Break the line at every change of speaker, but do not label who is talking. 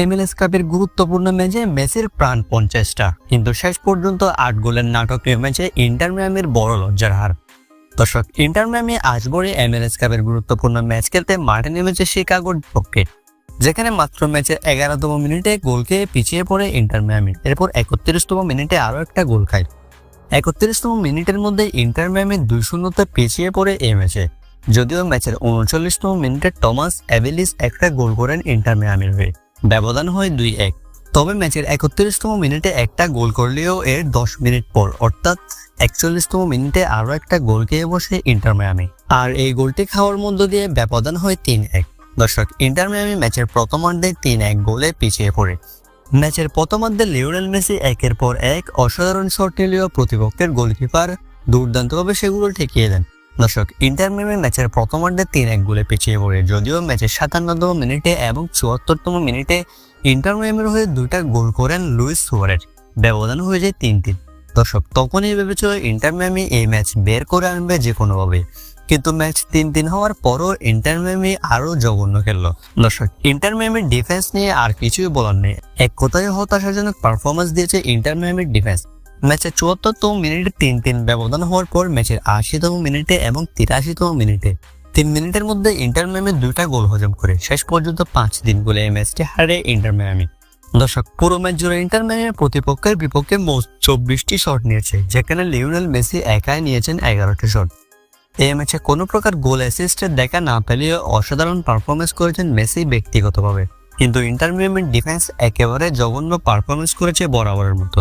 MLS কাপের গুরুত্বপূর্ণ ম্যাচে মেসির প্রাণ পঞ্চাশটা। কিন্তু শেষ পর্যন্ত আট গোলের নাটকীয় ম্যাচে ইন্টার মিয়ামির বড় লজ্জার হার। দর্শক, ইন্টার মিয়ামি আসবরে এমএলএস কাপের গুরুত্বপূর্ণ ম্যাচ খেলতে মাঠে নেমেছে শিকাগোর পক্ষে, যেখানে মাত্র ম্যাচের এগারোতম মিনিটে গোল খেয়ে পিছিয়ে পড়ে ইন্টার মিয়ামি। এরপর একত্রিশতম মিনিটে আরও একটা গোল খায়। একত্রিশতম মিনিটের মধ্যে ইন্টার মিয়ামি দুই শূন্যতে পিছিয়ে পড়ে এই ম্যাচে, যদিও ম্যাচের উনচল্লিশতম মিনিটে টমাস অ্যাভেলিস একটা গোল করেন ইন্টার মিয়ামির হয়ে। ব্যবধান হয় দুই এক। তবে ম্যাচের একত্রিশতম মিনিটে একটা গোল করলেও এর দশ মিনিট পর, অর্থাৎ একচল্লিশতম মিনিটে আরও একটা গোল খেয়ে বসে ইন্টার মিয়ামি। আর এই গোলটি খাওয়ার মধ্য দিয়ে ব্যবধান হয় তিন এক। দর্শক, ইন্টার মিয়ামি ম্যাচের প্রথমার্ধে তিন এক গোলে পিছিয়ে পড়ে। ম্যাচের প্রথমার্ধে লিওনেল মেসি একের পর এক অসাধারণ শট নিলেও প্রতিপক্ষের গোলকিপার দুর্দান্তভাবে সেগুলো ঠেকিয়ে দেন। দর্শক, ইন্টার মিয়ামি ম্যাচের প্রথমার্ধে তিন এক গোলে পিছিয়ে পড়ে। যদিও ম্যাচের সাতান্নতম মিনিটে এবং চুয়াত্তরতম মিনিটে ইন্টার মিয়ামির হয়ে দুইটা গোল করেন লুইস সুয়ারেজ। ব্যবধান হয়ে যায় তিন তিন। দর্শক, তখনই ভেবেছিল ইন্টার মিয়ামি এই ম্যাচ বের করে আনবে যে কোনোভাবে। কিন্তু ম্যাচ তিন তিন হওয়ার পরও ইন্টার মিয়ামি আরও জঘন্য খেললো। দর্শক, ইন্টার মিয়ামির ডিফেন্স নিয়ে আর কিছুই বলার নেই। এক কথায় হতাশাজনক পারফরমেন্স দিয়েছে ইন্টার মিয়ামির ডিফেন্স। ম্যাচের চুয়াত্তরতম মিনিটে তিন তিন ব্যবধান হওয়ার পর ম্যাচের আশিতম মিনিটে এবং তিরাশিতম মিনিটে। তিন মিনিটের মধ্যে ইন্টার মিয়ামি দুইটা গোল হজম করে। শেষ পর্যন্ত পাঁচ দিন গোলে এই ম্যাচটি হারে ইন্টার মিয়ামি। দর্শক, পুরো ম্যাচ জুড়ে ইন্টার মিয়ামি প্রতিপক্ষের বিপক্ষে মোট চব্বিশটি শট নিয়েছে, যেখানে লিওনেল মেসি একাই নিয়েছেন এগারোটি শট। এই ম্যাচে কোনো প্রকার গোল অ্যাসিস্টের দেখা না পেলেও অসাধারণ পারফরমেন্স করেছেন মেসি ব্যক্তিগতভাবে। কিন্তু ইন্টার ডিফেন্স একেবারে জঘন্য পারফরমেন্স করেছে বরাবরের মতো।